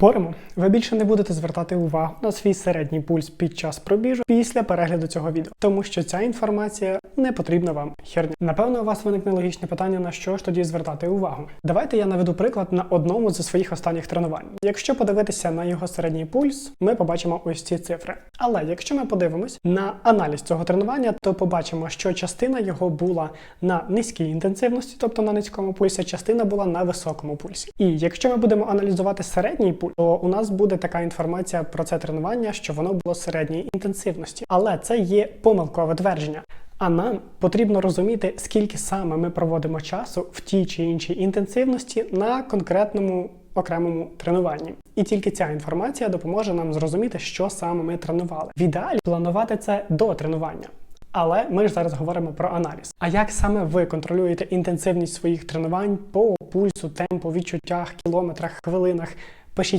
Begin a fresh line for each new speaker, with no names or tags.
Споримо, ви більше не будете звертати увагу на свій середній пульс під час пробіжу після перегляду цього відео, тому що ця інформація не потрібна вам херня. Напевно, у вас виникне логічне питання, на що ж тоді звертати увагу. Давайте я наведу приклад на одному зі своїх останніх тренувань. Якщо подивитися на його середній пульс, ми побачимо ось ці цифри. Але якщо ми подивимось на аналіз цього тренування, то побачимо, що частина його була на низькій інтенсивності, тобто на низькому пульсі, частина була на високому пульсі. І якщо ми будемо аналізувати середній пульс, то у нас буде така інформація про це тренування, що воно було середньої інтенсивності. Але це є помилкове твердження. А нам потрібно розуміти, скільки саме ми проводимо часу в тій чи іншій інтенсивності на конкретному окремому тренуванні. І тільки ця інформація допоможе нам зрозуміти, що саме ми тренували. В ідеалі планувати це до тренування. Але ми ж зараз говоримо про аналіз. А як саме ви контролюєте інтенсивність своїх тренувань по пульсу, темпу, відчуттях, кілометрах, хвилинах?